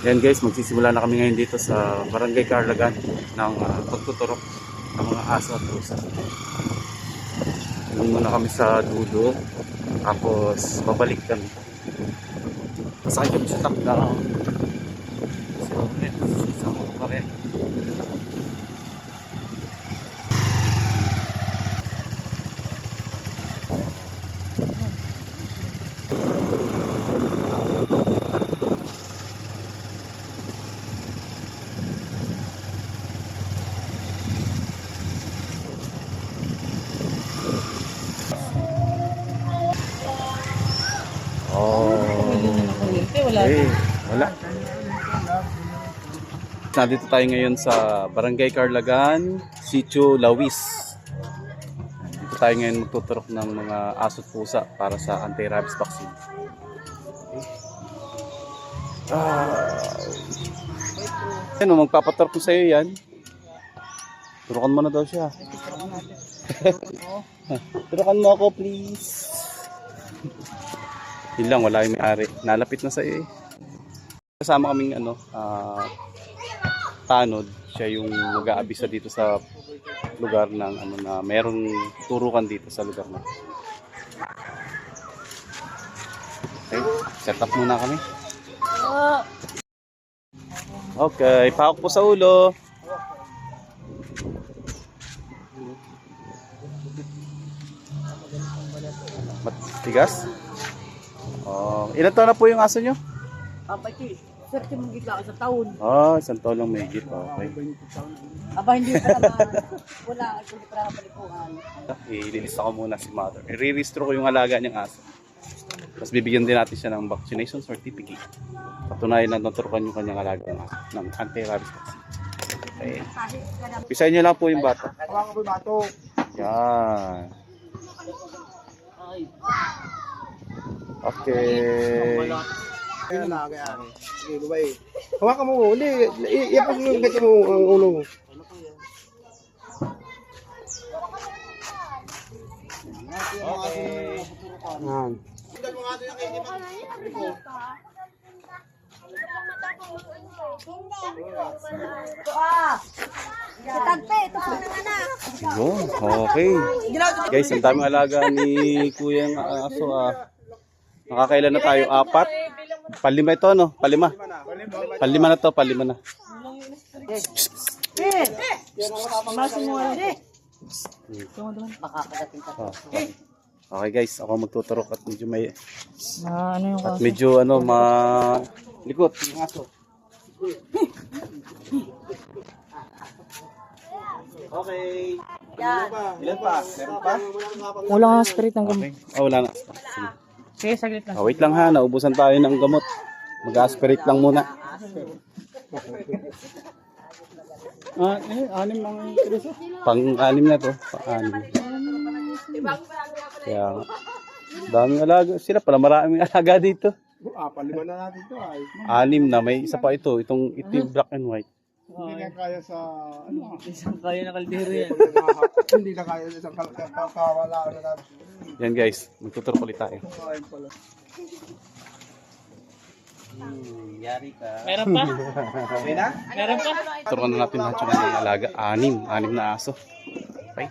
Yan guys, magsisimula na kami ngayon dito sa Barangay Carlagan ng uh, pagtuturok ng mga aso at pusa. Doon muna kami sa dulo, tapos babalik kami. Masakay kami sa top down. So, let's sa ako pa rin. Oh. Wala. Eh, wala. Nandito tayo ngayon sa Barangay Carlagan, Sitio Lawis. Dito tayo ngayon magtuturok ng mga aso at pusa para sa anti-rabies vaccine. Ah. Ano, magpapaturok ko sa'yo yan. Turukan mo na daw siya. Turukan mo ako, please. Yun lang, wala yung may-ari. Nalapit na sa iyo eh. Kasama kaming ano, ah, tanod. Siya yung mag-aabisa dito sa lugar ng ano na merong turukan dito sa lugar na. Okay, set up muna kami. Okay, pahok po sa ulo. Matigas? Oh, ilan taon na po yung aso nyo? Aba, ito. Sir, ito mong gitla sa taon. Ah, isang taon lang may higit. Okay. Aba, hindi pa naman. Wala, hindi pa naman palikuhan. Ililista ko muna si mother. I-re-restore ko yung alaga niyang aso. Tapos bibigyan din natin siya ng vaccination certificate. Patunayan na naturukan yung kanyang alaga ng aso ng anti-rabies vaccine. Okay. Pisahin niyo lang po yung bata. Hawakan ko yung bato. Yan. Ay, Okay. Kaya na, kaya. Sige, bye. Hawakan mo. Hindi, i- iapos mo yung mo ang ulo mo. Okay. Yan. ah! Yun, okay. Guys, ang daming alaga ni Kuya ng aso ah. Nakakailan na tayo? Apat? Palima ito, no? Palima. Palima na to, palima na. Eh! Eh. Oh, okay. guys, ako magtuturok at medyo may Na ano yung at medyo ano ma likot yung aso. Okay. Yan. Ilan pa? Meron pa? Wala nga spirit ng Okay. Oh, wala na. Sige. Sige, saglit lang. Ah, wait lang ha, naubusan tayo ng gamot. Mag-aspirate lang muna. Ah, eh, anim lang yung kriso. Pang-anim na to. Pang-anim. Kaya, daming alaga. Sila pala maraming alaga dito. Ah, palima na natin ito ay. Anim na, may isa pa ito. Itong, ito yung black and white. Hindi na kaya sa, ano, Isang kaya na kaldero yan. hindi na kaya sa isang kal- kal- kawalaan na natin. Yan guys, magtutur ulit tayo. Ayun pala. Yari ka. Meron pa? Okay na? Meron pa? Turuan na natin lahat yung alaga. Anim. Anim na aso. Okay?